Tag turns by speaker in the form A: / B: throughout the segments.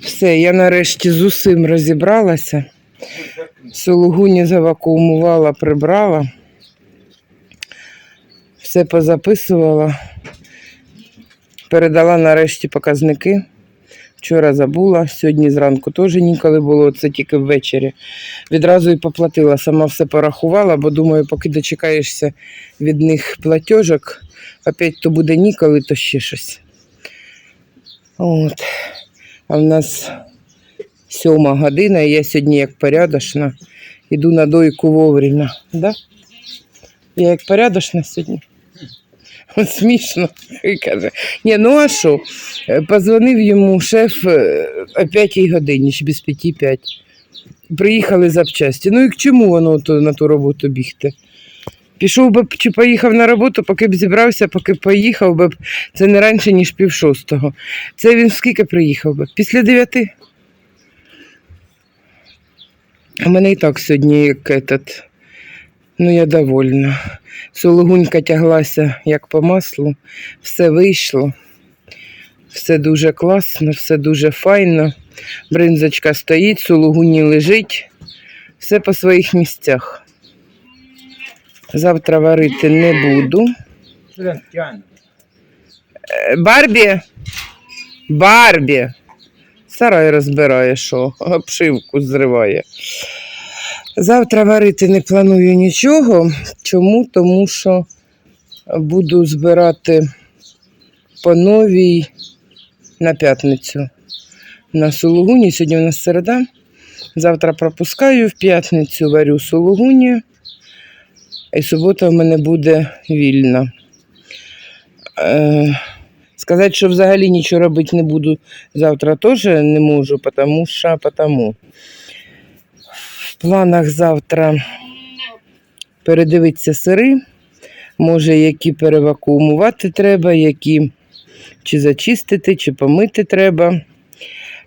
A: Все, я нарешті з усім розібралася. Сологуні завакуумувала, прибрала. Все позаписувала. Передала нарешті показники. Вчора забула, сьогодні зранку теж ніколи було, це тільки ввечері. Відразу і поплатила, сама все порахувала, бо думаю, поки дочекаєшся від них платіжок, опять то буде ніколи, то ще щось. От. А в нас сьома година, і я сьогодні як порядочна. Іду на дойку вовремя. Да? Я як порядочна сьогодні. От Смішно. Каже. Ні, ну а що? Е, Позвонив йому шеф е, о 5 годині, чи без 5-5. Приїхали запчасті. Ну і к чому воно то, на ту роботу бігти? Пішов би чи поїхав на роботу, поки б зібрався, поки б поїхав би це не раніше, ніж пів шостого. Це він скільки приїхав би? Після дев'яти? У мене і так сьогодні як этот, ну я довольна. Сологунька тяглася як по маслу, все вийшло, все дуже класно, все дуже файно. Бринзочка стоїть, сологуні лежить, все по своїх місцях. Завтра варити не буду. Е, Барбі? Барбі. Сарай розбирає, що обшивку зриває. Завтра варити не планую нічого. Чому? Тому що буду збирати по новій на п'ятницю. На сулугуні. Сьогодні у нас середа. Завтра пропускаю, в п'ятницю варю сулугуні. І субота в мене буде вільна. Е, сказати, що взагалі нічого робити не буду завтра теж не можу, тому що потому. Планах завтра передивитися сири, може, які перевакуумувати треба, які чи зачистити, чи помити треба.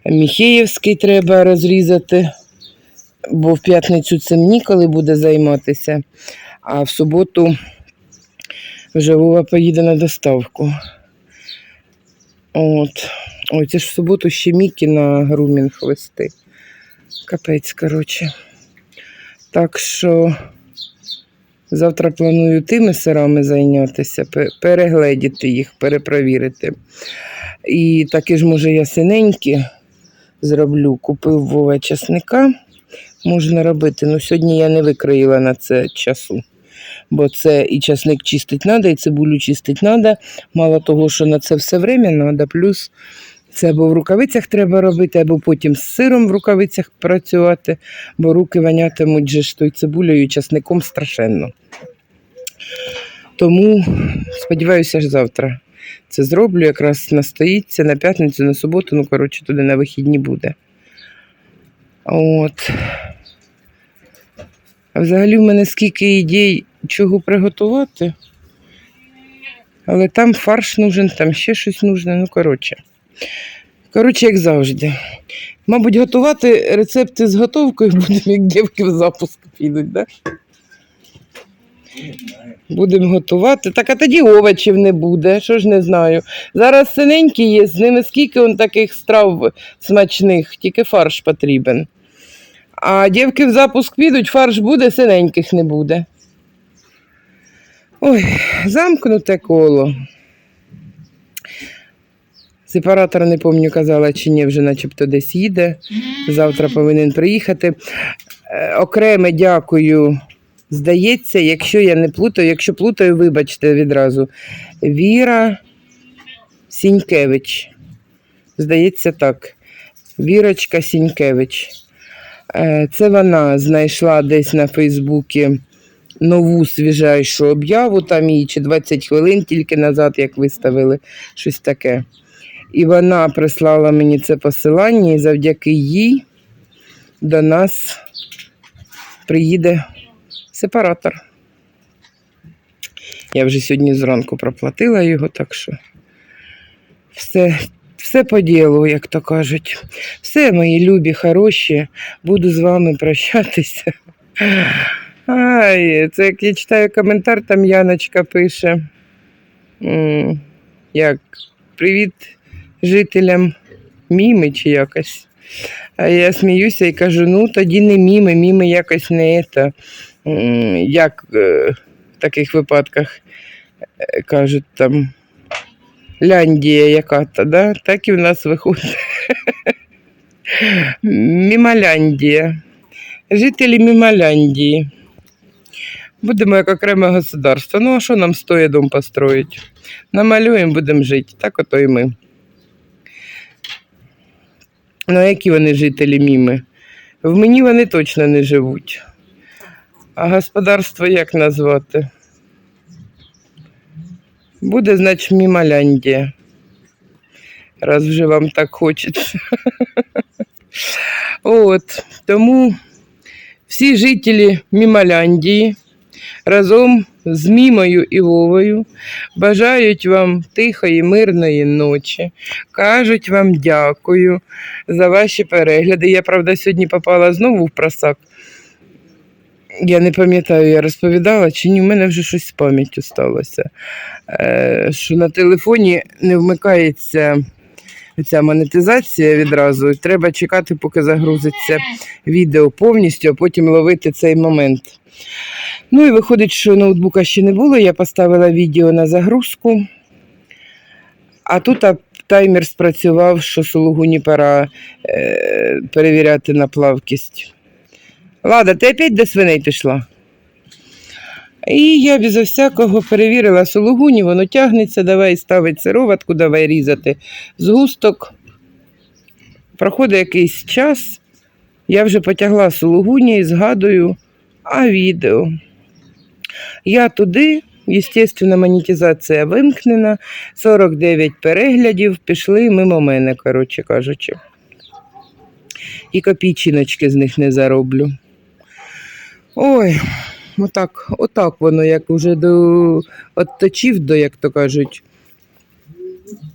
A: Міхеївський треба розрізати, бо в п'ятницю цим ніколи буде займатися, а в суботу вже Вова поїде на доставку. От. Ой, це ж в суботу ще Мікі на грумінг вести. Капець, коротше. Так що завтра планую тими сирами зайнятися, перегледіти їх, перепровірити. І такі ж, може, я синенькі зроблю. Купив Вова часника. Можна робити. Ну, сьогодні я не викроїла на це часу. Бо це і часник чистить треба, і цибулю чистить треба. Мало того, що на це все время треба, плюс це або в рукавицях треба робити, або потім з сиром в рукавицях працювати, бо руки вонятимуть же ж той цибулею і часником страшенно. Тому сподіваюся, ж завтра це зроблю, якраз настоїться на п'ятницю, на суботу, ну, коротше, туди на вихідні буде. От. А взагалі в мене скільки ідей, чого приготувати. Але там фарш нужен, там ще щось нужне. Ну, коротше. Коротше, як завжди. Мабуть, готувати рецепти з готовкою будемо, як дівки в запуск підуть? Да? Будемо готувати. Так, а тоді овочів не буде, що ж не знаю. Зараз синенькі є, з ними скільки он таких страв смачних, тільки фарш потрібен. А дівки в запуск підуть, фарш буде, синеньких не буде. Ой, замкнуте коло. Сепаратор, не пам'ятаю, казала, чи ні, вже начебто десь їде. Завтра повинен приїхати. Е, Окреме дякую. Здається, якщо я не плутаю, якщо плутаю, вибачте відразу. Віра Сінькевич. Здається, так. Вірочка Сінькевич. Е, Це вона знайшла десь на Фейсбуці нову свіжайшу об'яву, там її чи 20 хвилин тільки назад, як виставили, щось таке. І вона прислала мені це посилання, і завдяки їй до нас приїде сепаратор. Я вже сьогодні зранку проплатила його, так що все, Все по ділу, як то кажуть. Все, мої любі, хороші, буду з вами прощатися. Ай, це як я читаю коментар, там Яночка пише. Як привіт жителям Міми чи якось. А я сміюся і кажу: ну тоді не міми, міми якось не це. Як е, в таких випадках е, кажуть там. Ляндія яка-то, да? так і в нас виходить. Мімаляндія. Жителі Мімаляндії. Будемо як окреме государство. Ну, а що нам стоїть дом построїть? Намалюємо, будемо жити. Так ото і ми. Ну, а які вони жителі Міми? В мені вони точно не живуть. А господарство як назвати? Буде, значить, Мімаляндія. Раз вже вам так хочеться. От, тому всі жителі Мімаляндії разом з Мімою і Вовою бажають вам тихої, мирної ночі. Кажуть вам дякую за ваші перегляди. Я, правда, сьогодні попала знову в просак. Я не пам'ятаю, я розповідала, чи ні, у мене вже щось з пам'яттю сталося. Е, що на телефоні не вмикається ця монетизація відразу. Треба чекати, поки загрузиться відео повністю, а потім ловити цей момент. Ну і виходить, що ноутбука ще не було. Я поставила відео на загрузку, а тут таймер спрацював, що сулугуні пора е, перевіряти на плавкість. Лада, ти опять до свиней пішла? І я безо всякого перевірила сулугуні, воно тягнеться, давай ставить сироватку, давай різати згусток. Проходить якийсь час, я вже потягла сулугуні і згадую, а відео. Я туди, естественно, монетизація вимкнена, 49 переглядів пішли мимо мене, коротше кажучи. І копійчиночки з них не зароблю. Ой, отак, отак воно, як уже до отточив до, як то кажуть.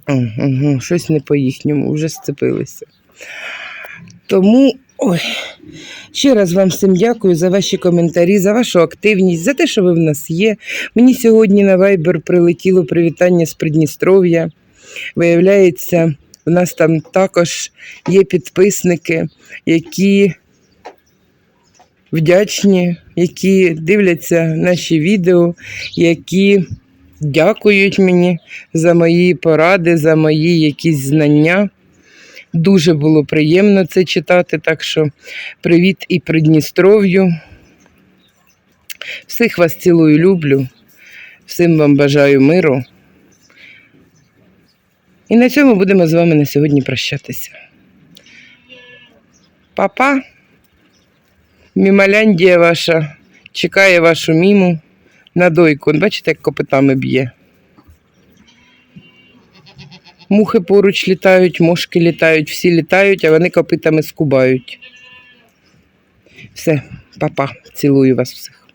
A: Угу, щось не по-їхньому, вже сцепилися. Тому, ой, ще раз вам всім дякую за ваші коментарі, за вашу активність, за те, що ви в нас є. Мені сьогодні на Viber прилетіло привітання з Придністров'я. Виявляється, у нас там також є підписники, які вдячні, які дивляться наші відео, які дякують мені за мої поради, за мої якісь знання. Дуже було приємно це читати, так що привіт і Придністров'ю. Всіх вас цілую, люблю, всім вам бажаю миру. І на цьому будемо з вами на сьогодні прощатися. Па-па! Мімаляндія ваша чекає вашу міму на дойку. Бачите, як копитами б'є. Мухи поруч літають, мошки літають, всі літають, а вони копитами скубають. Все, папа, цілую вас всіх.